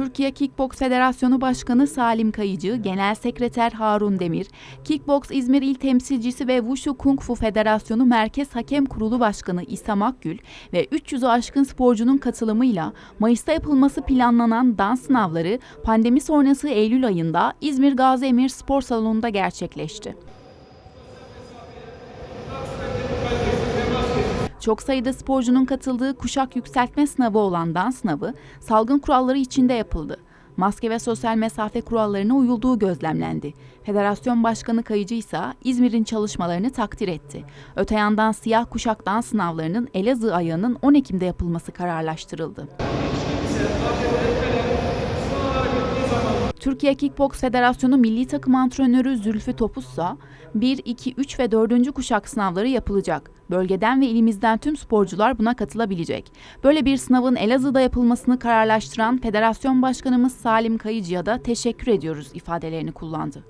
Türkiye Kickbox Federasyonu Başkanı Salim Kayıcı, Genel Sekreter Harun Demir, Kickbox İzmir İl Temsilcisi ve Wushu Kung Fu Federasyonu Merkez Hakem Kurulu Başkanı İsam Akgül ve 300'ü aşkın sporcunun katılımıyla Mayıs'ta yapılması planlanan dans sınavları pandemi sonrası Eylül ayında İzmir Gazi Emir Spor Salonu'nda gerçekleşti. Çok sayıda sporcunun katıldığı kuşak yükseltme sınavı olan dans sınavı salgın kuralları içinde yapıldı. Maske ve sosyal mesafe kurallarına uyulduğu gözlemlendi. Federasyon Başkanı Kayıcı ise İzmir'in çalışmalarını takdir etti. Öte yandan siyah kuşak dans sınavlarının Elazığ ayağının 10 Ekim'de yapılması kararlaştırıldı. Türkiye Kickbox Federasyonu Milli Takım Antrenörü Zülfü Topuzsa, 1, 2, 3 ve 4. kuşak sınavları yapılacak. Bölgeden ve ilimizden tüm sporcular buna katılabilecek. Böyle bir sınavın Elazığ'da yapılmasını kararlaştıran Federasyon Başkanımız Salim Kayıcı'ya da teşekkür ediyoruz ifadelerini kullandı.